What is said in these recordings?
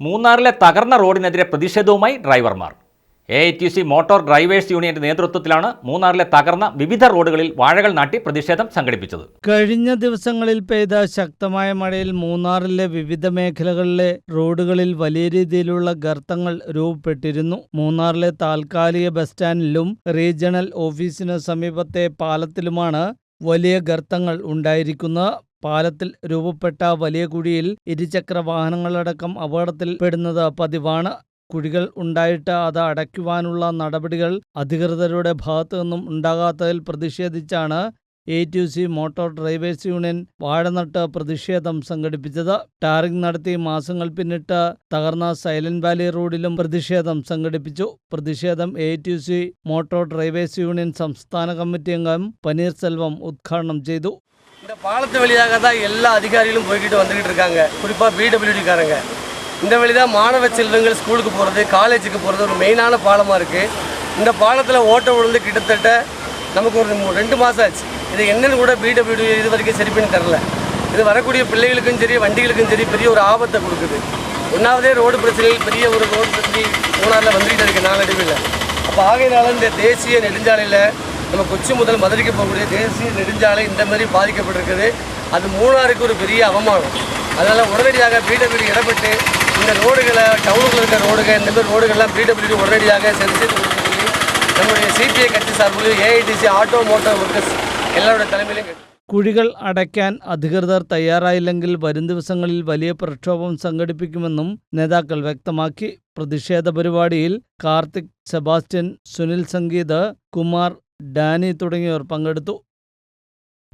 മൂന്നാറിലെ തകർന്ന റോഡിനെതിരെ പ്രതിഷേധവുമായി ഡ്രൈവർമാർ. A I T C motor drivers യൂണിയന്റെ നേതൃത്വത്തിലാണ് മൂന്നാറിലെ തകർന്ന വിവിധ റോഡുകളിൽ വാഴകൾ നാട്ടി പ്രതിഷേധം സംഘടിപ്പിച്ചത്. കഴിഞ്ഞ ദിവസങ്ങളിൽ പെയ്ത ശക്തമായ മഴയിൽ മൂന്നാറിലെ വിവിധ മേഖലകളിലെ റോഡുകളിൽ വലിയ രീതിയിലുള്ള ഗർത്തങ്ങൾ രൂപപ്പെട്ടിരുന്നു. മൂന്നാറിലെ താൽക്കാലിക ബസ് സ്റ്റാൻഡിലും റീജിയണൽ ഓഫീസിന് സമീപത്തെ പാലത്തിലുമാണ് വലിയ ഗർത്തങ്ങൾ ഉണ്ടായിരിക്കുന്നത്. പാലത്തിൽ രൂപപ്പെട്ട വലിയ കുഴിയിൽ ഇരുചക്ര വാഹനങ്ങളടക്കം അപകടത്തിൽപ്പെടുന്നത് പതിവാണ്. കുഴികൾ ഉണ്ടായിട്ട് അത് അടയ്ക്കുവാനുള്ള നടപടികൾ അധികൃതരുടെ ഭാഗത്തു നിന്നും ഉണ്ടാകാത്തതിൽ പ്രതിഷേധിച്ചാണ് A T C motor drivers union വാഴനട്ട് പ്രതിഷേധം സംഘടിപ്പിച്ചത്. ടാറിംഗ് നടത്തി മാസങ്ങൾ പിന്നിട്ട് തകർന്ന സൈലന്റ് വാലി റോഡിലും പ്രതിഷേധം സംഘടിപ്പിച്ചു. പ്രതിഷേധം A T C motor drivers union സംസ്ഥാന കമ്മിറ്റി അംഗം പനീർസെൽവം ഉദ്ഘാടനം ചെയ്തു. இந்த பாலத்து வழியாக தான் எல்லா அதிகாரிகளும் போய்கிட்டு வந்துக்கிட்டு இருக்காங்க. குறிப்பாக பிடபிள்யூடிக்காரங்க இந்த வழி தான் மாணவ செல்வங்கள் ஸ்கூலுக்கு போகிறது காலேஜுக்கு போகிறது ஒரு மெயினான பாலமாக இருக்குது இந்த பாலத்தில் ஓட்ட விழுந்து கிட்டத்தட்ட நமக்கு ஒரு ரெண்டு மாதம் ஆச்சு. இது என்னென்னு கூட பிடபிள்யூடி இது வரைக்கும் சரி பண்ணி தரல. இது வரக்கூடிய பிள்ளைகளுக்கும் சரி வண்டிகளுக்கும் சரி பெரிய ஒரு ஆபத்தை கொடுக்குது. ஒன்றாவதே ரோடு பிரச்சனைகள் பெரிய ஒரு ரோடு பிரச்சனை மூணாறில் வந்துக்கிட்டு இருக்குது நாளடைவில். அப்போ ஆகையினால இந்த தேசிய நெடுஞ்சாலையில் நம்ம கொச்சி முதல் மதுரைக்கு போகக்கூடிய தேசிய நெடுஞ்சாலை இந்த மாதிரி பாதிக்கப்பட்டிருக்குது அது மூணாருக்கு ஒரு பெரிய அவமானம் அதனால் உடனடியாக பிடபிள்யூ இடப்பட்டு இந்த ரோடுகளை டவுனுக்குள்ள இருக்க ரோடுகள் இந்த மாதிரி ரோடுகள்லாம் பிடபிள்யூ உடனடியாக சரி செய்து கொடுக்க சொல்லி நம்முடைய சிபிஐ கட்சி சார்பில் ஏஐடிசி ஆட்டோ மோட்டார் ஒர்க்கர்ஸ் எல்லாரோட தலைமையிலும் கேட்டு കുഴികൾ അടയ്ക്കാൻ അധികൃതർ തയ്യാറായില്ലെങ്കിൽ വരും ദിവസങ്ങളിൽ വലിയ പ്രക്ഷോഭം സംഘടിപ്പിക്കുമെന്നും നേതാക്കൾ വ്യക്തമാക്കി പ്രതിഷേധ പരിപാടിയിൽ കാർത്തിക് സെബാസ്റ്റ്യൻ സുനിൽ സംഗീത് കുമാർ ഡാനി തുടങ്ങിയവർ പങ്കെടുത്തു.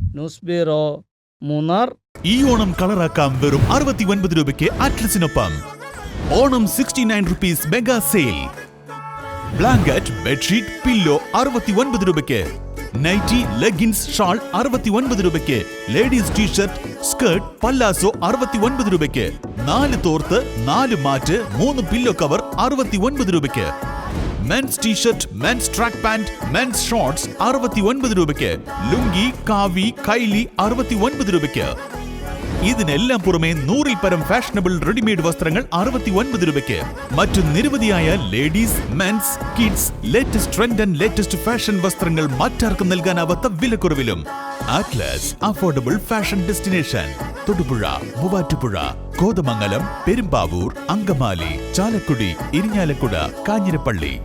News bureau Munnar. ഈ ഓണം കളറാക്കാം വെറും അറുപത്തി ഒൻപത് രൂപയ്ക്ക് അറ്റ്ലസിനൊപ്പം. Onam sixty nine rupees mega sale blanket bedsheet pillow അറുപത്തി ഒൻപത് രൂപയ്ക്ക്. നൈറ്റി ലെഗിൻസ് ഷാൾ അറുപത്തി ഒൻപത് രൂപയ്ക്ക്. ലേഡീസ് ടീഷർട്ട് സ്കേർട്ട് പല്ലാസോ അറുപത്തി ഒൻപത് രൂപയ്ക്ക്. നാല് തോർത്ത് നാല് മാറ്റ് മൂന്ന് പില്ലോ കവർ അറുപത്തി ഒൻപത് രൂപയ്ക്ക്. Men's t-shirt men's track pant men's shorts അറുപത്തി ഒൻപത് രൂപയ്ക്ക്. ലുങ്കി കാവി കൈലി അറുപത്തി ഒൻപത് രൂപയ്ക്ക്. ഇതിനെല്ലാം പുറമെ നൂറിൽ പരം ഫാഷനബിൾ റെഡിമെയ്ഡ് വസ്ത്രങ്ങൾ അറുപത്തി ഒൻപത് രൂപയ്ക്ക്. മറ്റു നിരവധിയായ ladies men's kids latest trend and latest fashion വസ്ത്രങ്ങൾ മറ്റാർക്കും നൽകാനാവാത്ത വിലക്കുറവിലും. Atlas affordable fashion destination Thodupuzha Muvattupuzha Kothamangalam Perumbavoor Angamaly Chalakudy Irinjalakuda Kanjirappally.